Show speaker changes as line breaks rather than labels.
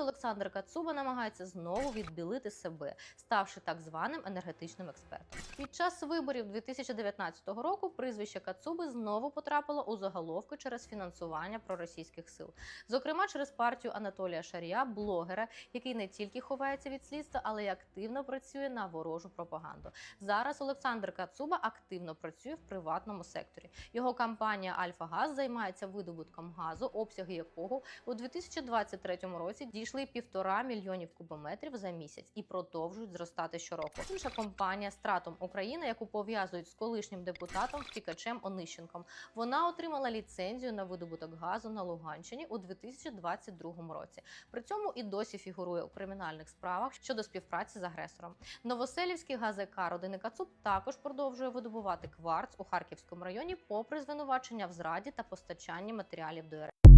ось Олександр Кацуба намагається знову відбілити себе, ставши так званим енергетичним експертом. Під час виборів 2019 року прізвище Кацуби знову потрапило у заголовки через фінансування проросійських сил, зокрема через партію Анатолія Шарія, блогера, який не тільки ховається від слідства, але й активно працює на ворожу пропаганду. Зараз Олександр Кацуба активно працює в приватному секторі. Його компанія Альфа Газ займається видобутком газу, обсяги якого у 2023 році дійшли півтора мільйонів кубометрів за місяць і продовжують зростати щороку. Інша компанія Стратом Україна, яку пов'язують з колишнім депутатом втікачем Онищенком, вона отримала ліцензію на видобуток газу на Луганщині у 2022 році. При цьому і досі фігурує у кримінальних справах щодо співпраці з агресором. Новоселівський ГАЗК родини Кацуб також продовжує видобувати кварц у Харківському районі, попри звинувачення в зраді та постачанні матеріалів до РФ.